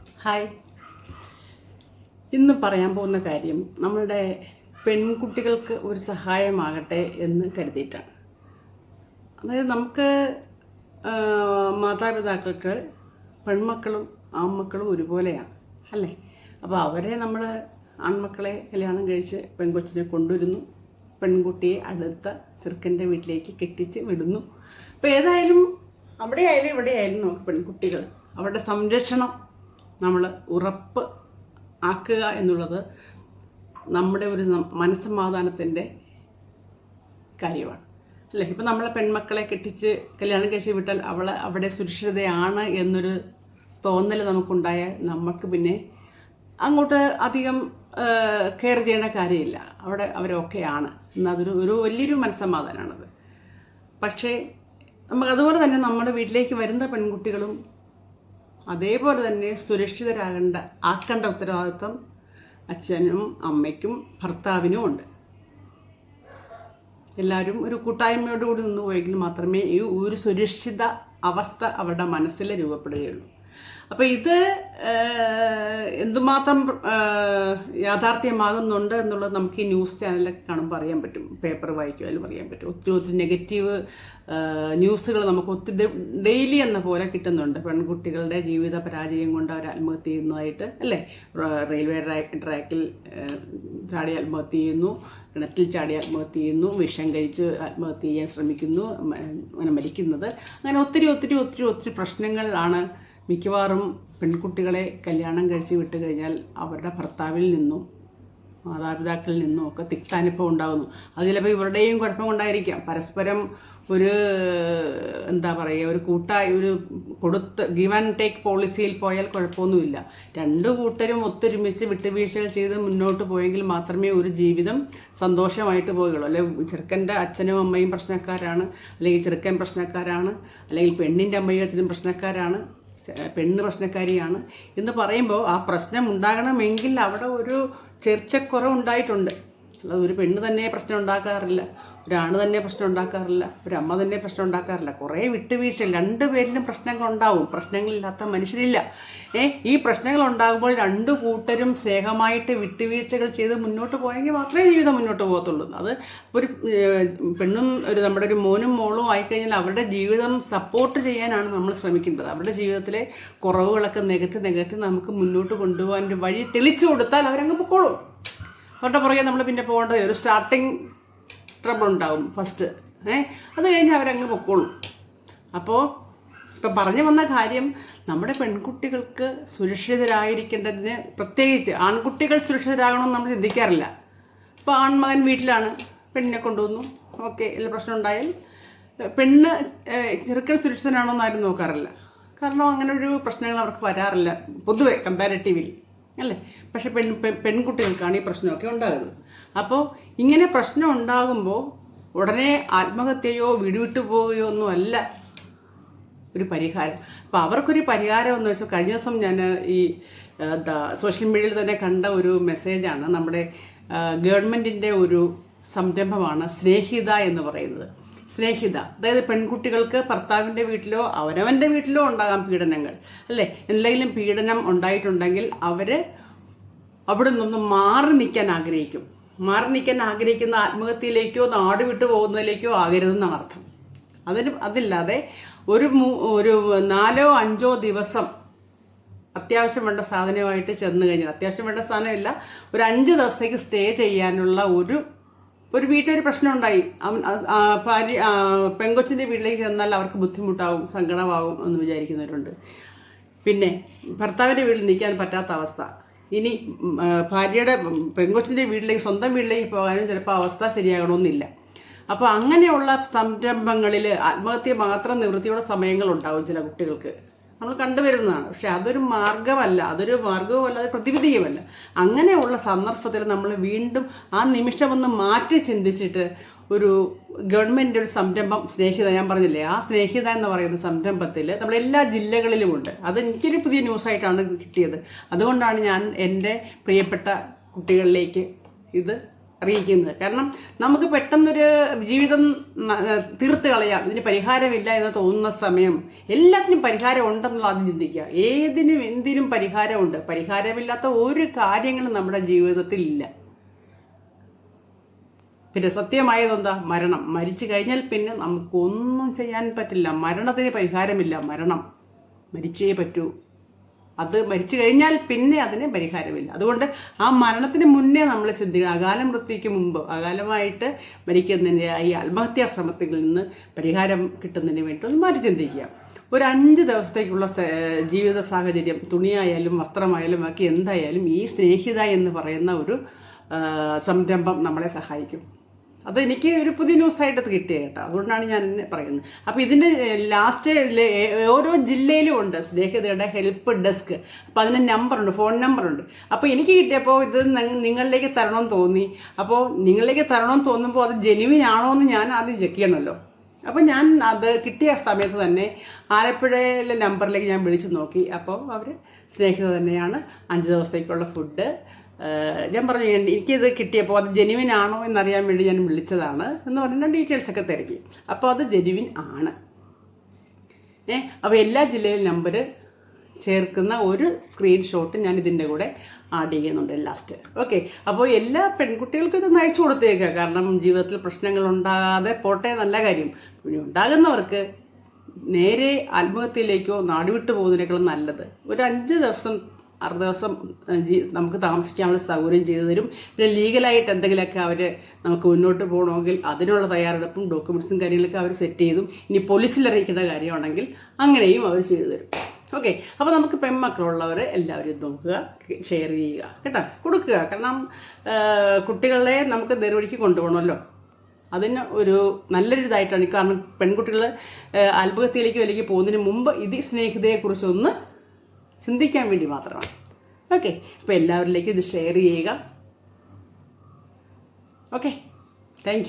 Hi. ഇന്ന് പറയാൻ പോകുന്ന കാര്യം നമ്മളുടെ പെൺകുട്ടികൾക്ക് ഒരു സഹായമാകട്ടെ എന്ന് കരുതിയിട്ടാണ്. അതായത് നമുക്ക് മാതാപിതാക്കൾക്ക് പെൺമക്കളും ആൺമക്കളും ഒരുപോലെയാണ് അല്ലേ? അപ്പോൾ അവരെ നമ്മൾ ആൺമക്കളെ കല്യാണം കഴിച്ച് പെൺകൊച്ചിനെ കൊണ്ടുവരുന്നു പെൺകുട്ടിയെ അടുത്ത ചെറുക്കന്റെ വീട്ടിലേക്ക് കെട്ടിച്ച് വിടുന്നു. അപ്പോൾ ഏതായാലും അവിടെ ആയാലും ഇവിടെ ആയാലും നമുക്ക് പെൺകുട്ടികൾ അവരുടെ സംരക്ഷണം നമ്മൾ ഉറപ്പ് ആക്കുക എന്നുള്ളത് നമ്മുടെ ഒരു മനസ്സമാധാനത്തിന്റെ കാര്യമാണ്. അല്ലേ? ഇപ്പം നമ്മളെ പെൺമക്കളെ കെട്ടിച്ച് കല്യാണം കഴിച്ച് വിട്ടാൽ അവൾ അവിടെ സുരക്ഷിതയാണ് എന്നൊരു തോന്നൽ നമുക്കുണ്ടായാൽ നമുക്ക് പിന്നെ അങ്ങോട്ട് അധികം കെയർ ചെയ്യേണ്ട കാര്യമില്ല. അവിടെ അവരൊക്കെയാണ് എന്നതൊരു ഒരു വലിയൊരു മനസ്സമാധാനമാണത് പക്ഷേ നമുക്ക് അതുപോലെ തന്നെ നമ്മുടെ വീട്ടിലേക്ക് വരുന്ന പെൺകുട്ടികളും അതേപോലെ തന്നെ സുരക്ഷിതരാകേണ്ട ആക്കേണ്ട ഉത്തരവാദിത്വം അച്ഛനും അമ്മയ്ക്കും ഭർത്താവിനും ഉണ്ട്. എല്ലാവരും ഒരു കൂട്ടായ്മയോടുകൂടി നിന്ന് പോയെങ്കിൽ മാത്രമേ ഈ ഒരു സുരക്ഷിത അവസ്ഥ അവരുടെ മനസ്സിൽ രൂപപ്പെടുകയുള്ളൂ. അപ്പോൾ ഇത് എന്തുമാത്രം യാഥാർത്ഥ്യമാകുന്നുണ്ട് എന്നുള്ളത് നമുക്ക് ഈ ന്യൂസ് ചാനലൊക്കെ കാണുമ്പോൾ അറിയാൻ പറ്റും. പേപ്പർ വായിക്കുവാനും അറിയാൻ പറ്റും. ഒത്തിരി ഒത്തിരി നെഗറ്റീവ് ന്യൂസുകൾ നമുക്ക് ഒത്തിരി ഡെയിലി എന്ന പോലെ കിട്ടുന്നുണ്ട്. പെൺകുട്ടികളുടെ ജീവിത പരാജയം കൊണ്ട് അവർ ആത്മഹത്യ ചെയ്യുന്നതായിട്ട് അല്ലേ? റെയിൽവേ ട്രാക്ക് ട്രാക്കിൽ ചാടി ആത്മഹത്യ ചെയ്യുന്നു കിണറ്റിൽ ചാടി ആത്മഹത്യ ചെയ്യുന്നു വിഷം കഴിച്ച് ആത്മഹത്യ ചെയ്യാൻ ശ്രമിക്കുന്നു അങ്ങനെ മരിക്കുന്നത്. അങ്ങനെ ഒത്തിരി ഒത്തിരി ഒത്തിരി ഒത്തിരി പ്രശ്നങ്ങളാണ് മിക്കവാറും പെൺകുട്ടികളെ കല്യാണം കഴിച്ച് വിട്ട് കഴിഞ്ഞാൽ അവരുടെ ഭർത്താവിൽ നിന്നും മാതാപിതാക്കളിൽ നിന്നും ഒക്കെ തിക്താനുഭവം ഉണ്ടാകുന്നു. അത് ചിലപ്പോൾ ഇവരുടെയും കുഴപ്പമുണ്ടായിരിക്കാം പരസ്പരം ഒരു എന്താ പറയുക ഒരു കൂട്ടായി ഒരു കൊടുത്ത് ഗിവ് ആൻഡ് ടേക്ക് പോളിസിയിൽ പോയാൽ കുഴപ്പമൊന്നുമില്ല. രണ്ട് കൂട്ടരും ഒത്തൊരുമിച്ച് വിട്ടുവീഴ്ചകൾ ചെയ്ത് മുന്നോട്ട് പോയെങ്കിൽ മാത്രമേ ഒരു ജീവിതം സന്തോഷമായിട്ട് പോവുകയുള്ളൂ. അല്ലെങ്കിൽ ചെറുക്കന്റെ അച്ഛനും അമ്മയും പ്രശ്നക്കാരാണ് അല്ലെങ്കിൽ ചെറുക്കൻ പ്രശ്നക്കാരാണ് അല്ലെങ്കിൽ പെണ്ണിന്റെ അമ്മയും അച്ഛനും പ്രശ്നക്കാരാണ്. പെണ്ണ് പ്രശ്നക്കാരിയാണ് എന്ന് പറയുമ്പോൾ ആ പ്രശ്നം ഉണ്ടാകണമെങ്കിൽ അവിടെ ഒരു ചെർച്ചക്കുറവ് ഉണ്ടായിട്ടുണ്ട് അല്ലാതെ ഒരു പെണ്ണ് തന്നെ പ്രശ്നം ഉണ്ടാക്കാറില്ല. ഒരാണ് തന്നെ പ്രശ്നം ഉണ്ടാക്കാറില്ല. ഒരു അമ്മ തന്നെ പ്രശ്നം ഉണ്ടാക്കാറില്ല. കുറേ വിട്ടുവീഴ്ച. രണ്ടുപേരിലും പ്രശ്നങ്ങൾ ഉണ്ടാവും. പ്രശ്നങ്ങളില്ലാത്ത മനുഷ്യരില്ല. ഏ ഈ പ്രശ്നങ്ങൾ ഉണ്ടാകുമ്പോൾ രണ്ടു കൂട്ടരും സ്നേഹമായിട്ട് വിട്ടുവീഴ്ചകൾ ചെയ്ത് മുന്നോട്ട് പോയെങ്കിൽ മാത്രമേ ജീവിതം മുന്നോട്ട് പോകത്തുള്ളൂ. അത് ഒരു പെണ്ണും ഒരു നമ്മുടെ ഒരു മോനും മോളും ആയിക്കഴിഞ്ഞാൽ അവരുടെ ജീവിതം സപ്പോർട്ട് ചെയ്യാനാണ് നമ്മൾ ശ്രമിക്കേണ്ടത്. അവരുടെ ജീവിതത്തിലെ കുറവുകളൊക്കെ നികത്തി നികത്തി നമുക്ക് മുന്നോട്ട് കൊണ്ടുപോകാൻ ഒരു വഴി തെളിച്ചു കൊടുത്താൽ അവരങ്ങ് പൊക്കോളും. അവരുടെ പുറകെ നമ്മൾ പിന്നെ പോകേണ്ടത് ഒരു സ്റ്റാർട്ടിങ് ട്രബിൾ ഉണ്ടാവും ഫസ്റ്റ് ഏ? അത് കഴിഞ്ഞ് അവരങ്ങ് പൊക്കോളും. അപ്പോൾ ഇപ്പം പറഞ്ഞു വന്ന കാര്യം നമ്മുടെ പെൺകുട്ടികൾക്ക് സുരക്ഷിതരായിരിക്കേണ്ടതിന് പ്രത്യേകിച്ച് ആൺകുട്ടികൾ സുരക്ഷിതരാകണമെന്ന് നമ്മൾ ചിന്തിക്കാറില്ല. ഇപ്പോൾ ആൺമകൻ വീട്ടിലാണ് പെണ്ണിനെ കൊണ്ടുവന്നു. ഓക്കെ എല്ലാ പ്രശ്നം ഉണ്ടായാൽ പെണ്ണ് ചെറുക്കൻ സുരക്ഷിതനാണോ എന്നാരും നോക്കാറില്ല. കാരണം അങ്ങനെ ഒരു പ്രശ്നങ്ങൾ അവർക്ക് വരാറില്ല പൊതുവെ കമ്പാരിറ്റീവ്ലി അല്ലേ? പക്ഷെ പെൺ പെൺകുട്ടികൾക്കാണ് ഈ പ്രശ്നമൊക്കെ ഉണ്ടാകുന്നത്. അപ്പോൾ ഇങ്ങനെ പ്രശ്നം ഉണ്ടാകുമ്പോൾ ഉടനെ ആത്മഹത്യയോ വീടുവിട്ടു പോവുകയോ ഒന്നും അല്ല ഒരു പരിഹാരം. അപ്പോൾ അവർക്കൊരു പരിഹാരം എന്ന് വെച്ചാൽ കഴിഞ്ഞ ദിവസം ഞാൻ ഈ എന്താ സോഷ്യൽ മീഡിയയിൽ തന്നെ കണ്ട ഒരു മെസ്സേജാണ് നമ്മുടെ ഗവൺമെന്റിന്റെ ഒരു സംരംഭമാണ് സ്നേഹിത എന്ന് പറയുന്നത്. സ്നേഹിത. അതായത് പെൺകുട്ടികൾക്ക് ഭർത്താവിന്റെ വീട്ടിലോ അവനവന്റെ വീട്ടിലോ ഉണ്ടാകാം പീഡനങ്ങൾ. അല്ലേ? എന്തെങ്കിലും പീഡനം ഉണ്ടായിട്ടുണ്ടെങ്കിൽ അവർ അവിടെ നിന്നൊന്ന് മാറി നിൽക്കാൻ ആഗ്രഹിക്കും. മാറി നിൽക്കാൻ ആഗ്രഹിക്കുന്ന ആത്മഹത്യയിലേക്കോ നാട് വിട്ടു പോകുന്നതിലേക്കോ ആകരുതെന്നാണ് അർത്ഥം. അതിന് അതില്ലാതെ ഒരു ഒരു നാലോ അഞ്ചോ ദിവസം അത്യാവശ്യം വേണ്ട സാധനമായിട്ട് ചെന്ന് കഴിഞ്ഞാൽ അത്യാവശ്യം വേണ്ട സാധനമില്ല ഒരു അഞ്ച് ദിവസത്തേക്ക് സ്റ്റേ ചെയ്യാനുള്ള ഒരു ഒരു വീട്ടിലൊരു പ്രശ്നം ഉണ്ടായി അവൻ ഭാര്യ പെങ്കൊച്ചിന്റെ വീട്ടിലേക്ക് ചെന്നാൽ അവർക്ക് ബുദ്ധിമുട്ടാവും സങ്കടമാവും എന്ന് വിചാരിക്കുന്നവരുണ്ട്. പിന്നെ ഭർത്താവിന്റെ വീട്ടിൽ നിൽക്കാൻ പറ്റാത്ത അവസ്ഥ. ഇനി ഭാര്യയുടെ പെങ്കൊച്ചിന്റെ വീട്ടിലേക്ക് സ്വന്തം വീട്ടിലേക്ക് പോകാനും ചിലപ്പോൾ അവസ്ഥ ശരിയാകണമെന്നില്ല. അപ്പോൾ അങ്ങനെയുള്ള സംരംഭങ്ങളിൽ ആത്മഹത്യ മാത്രം നിവൃത്തിയുള്ള സമയങ്ങളുണ്ടാവും ചില കുട്ടികൾക്ക്. നമ്മൾ കണ്ടുവരുന്നതാണ്. പക്ഷെ അതൊരു മാർഗമല്ല അതൊരു മാർഗവുമല്ല അത് പ്രതിവിധിയുമല്ല. അങ്ങനെയുള്ള സന്ദർഭത്തിൽ നമ്മൾ വീണ്ടും ആ നിമിഷമൊന്ന് മാറ്റി ചിന്തിച്ചിട്ട് ഒരു ഗവൺമെന്റ് ഒരു സംരംഭം സ്നേഹിത ഞാൻ പറഞ്ഞില്ലേ ആ സ്നേഹിത എന്ന് പറയുന്ന സംരംഭത്തിൽ നമ്മുടെ എല്ലാ ജില്ലകളിലുമുണ്ട്. അത് എനിക്കൊരു പുതിയ ന്യൂസായിട്ടാണ് കിട്ടിയത്. അതുകൊണ്ടാണ് ഞാൻ എന്റെ പ്രിയപ്പെട്ട കുട്ടികളിലേക്ക് ഇത് അറിയിക്കുന്നത്. കാരണം നമുക്ക് പെട്ടെന്നൊരു ജീവിതം തീർത്ത് കളയാം. ഇതിന് പരിഹാരമില്ല എന്ന് തോന്നുന്ന സമയം എല്ലാത്തിനും പരിഹാരം ഉണ്ടെന്നുള്ള ആദ്യം ചിന്തിക്കുക. ഏതിനും എന്തിനും പരിഹാരമുണ്ട്. പരിഹാരമില്ലാത്ത ഒരു കാര്യങ്ങളും നമ്മുടെ ജീവിതത്തിൽ ഇല്ല. പിന്നെ സത്യമായതെന്താ മരണം. മരിച്ചു കഴിഞ്ഞാൽ പിന്നെ നമുക്കൊന്നും ചെയ്യാൻ പറ്റില്ല. മരണത്തിന് പരിഹാരമില്ല. മരണം. മരിച്ചേ പറ്റൂ. അത് മരിച്ചു കഴിഞ്ഞാൽ പിന്നെ അതിന് പരിഹാരമില്ല. അതുകൊണ്ട് ആ മരണത്തിന് മുന്നേ നമ്മൾ ചിന്തിക്കണം. അകാല മൃത്യുക്ക് മുമ്പ് അകാലമായിട്ട് മരിക്കുന്നതിന്റെ ഈ ആത്മഹത്യാ ശ്രമത്തിൽ നിന്ന് പരിഹാരം കിട്ടുന്നതിന് വേണ്ടി ഒന്ന് മാറ്റി ചിന്തിക്കുക. ഒരു അഞ്ച് ദിവസത്തേക്കുള്ള ജീവിത സാഹചര്യം തുണിയായാലും വസ്ത്രമായാലും ബാക്കി എന്തായാലും ഈ സ്നേഹിത എന്ന് പറയുന്ന ഒരു സംരംഭം നമ്മളെ സഹായിക്കും. അത് എനിക്ക് ഒരു പുതിയ ന്യൂസായിട്ട് കിട്ടിയ കേട്ടോ. അതുകൊണ്ടാണ് ഞാൻ പറയുന്നത്. അപ്പോൾ ഇതിന്റെ ലാസ്റ്റ് ഓരോ ജില്ലയിലും ഉണ്ട് സ്നേഹിതയുടെ ഹെൽപ്പ് ഡെസ്ക് അപ്പോൾ അതിന് നമ്പറുണ്ട് ഫോൺ നമ്പറുണ്ട് അപ്പോൾ എനിക്ക് കിട്ടിയപ്പോൾ ഇത് നിങ്ങളിലേക്ക് തരണം തോന്നി. അപ്പോൾ നിങ്ങളിലേക്ക് തരണം തോന്നുമ്പോൾ അത് ജെനുവിൻ ആണോ എന്ന് ഞാൻ ആദ്യം ചെക്ക് ചെയ്യണമല്ലോ. അപ്പോൾ ഞാൻ അത് കിട്ടിയ സമയത്ത് തന്നെ ആലപ്പുഴയിലെ നമ്പറിലേക്ക് ഞാൻ വിളിച്ച് നോക്കി. അപ്പോൾ അവർ സ്നേഹിത തന്നെയാണ് അഞ്ച് ദിവസത്തേക്കുള്ള ഫുഡ് ഞാൻ പറഞ്ഞു "എൻ- എനിക്കിത് കിട്ടിയപ്പോൾ അത് ജെനുവിൻ ആണോ എന്നറിയാൻ വേണ്ടി ഞാൻ വിളിച്ചതാണ് എന്ന് പറഞ്ഞാൽ ഡീറ്റെയിൽസ് ഒക്കെ തിരക്കി അപ്പോൾ അത് ജെനുവിൻ ആണ്. ഏ അപ്പോൾ എല്ലാ ജില്ലയിലും നമ്പർ ചേർക്കുന്ന ഒരു സ്ക്രീൻഷോട്ട് ഞാൻ ഇതിന്റെ കൂടെ ആഡ് ചെയ്യുന്നുണ്ട് ലാസ്റ്റ് ഓക്കെ അപ്പോൾ എല്ലാ പെൺകുട്ടികൾക്കും ഇത് നയിച്ചു കൊടുത്തേക്കുക കാരണം ജീവിതത്തിൽ പ്രശ്നങ്ങൾ ഉണ്ടാകാതെ പോട്ടെ നല്ല കാര്യം. ഉണ്ടാകുന്നവർക്ക് നേരെ ആത്മഹത്യയിലേക്കോ നാടുവിട്ട് പോകുന്നതിനേക്കാളും നല്ലത്. ഒരു അഞ്ച് ദിവസം ആറ് ദിവസം നമുക്ക് താമസിക്കാനുള്ള സൗകര്യം ചെയ്തു തരും. പിന്നെ ലീഗലായിട്ട് എന്തെങ്കിലുമൊക്കെ അവർ നമുക്ക് മുന്നോട്ട് പോകണമെങ്കിൽ അതിനുള്ള തയ്യാറെടുപ്പും ഡോക്യുമെന്റ്സും കാര്യങ്ങളൊക്കെ അവർ സെറ്റ് ചെയ്തും ഇനി പോലീസിൽ അറിയിക്കേണ്ട കാര്യമാണെങ്കിൽ അങ്ങനെയും അവർ ചെയ്തു തരും. ഓക്കെ അപ്പോൾ നമുക്ക് പെൺമക്കളുള്ളവർ എല്ലാവരും നോക്കുക ഷെയർ ചെയ്യുക കേട്ടോ? കൊടുക്കുക. കാരണം കുട്ടികളെ നമുക്ക് നേർവഴിക്ക് കൊണ്ടുപോകണമല്ലോ. അതിന് ഒരു നല്ലൊരു ഇതായിട്ടാണ്. കാരണം പെൺകുട്ടികൾ ആത്മഹത്യയിലേക്ക് അല്ലെങ്കിൽ പോകുന്നതിന് മുമ്പ് ഇത് സ്നേഹിതയെക്കുറിച്ചൊന്ന് ചിന്തിക്കാൻ വേണ്ടി മാത്രമാണ്. ഓക്കെ അപ്പോൾ എല്ലാവരിലേക്കും ഇത് ഷെയർ ചെയ്യുക. Okay thank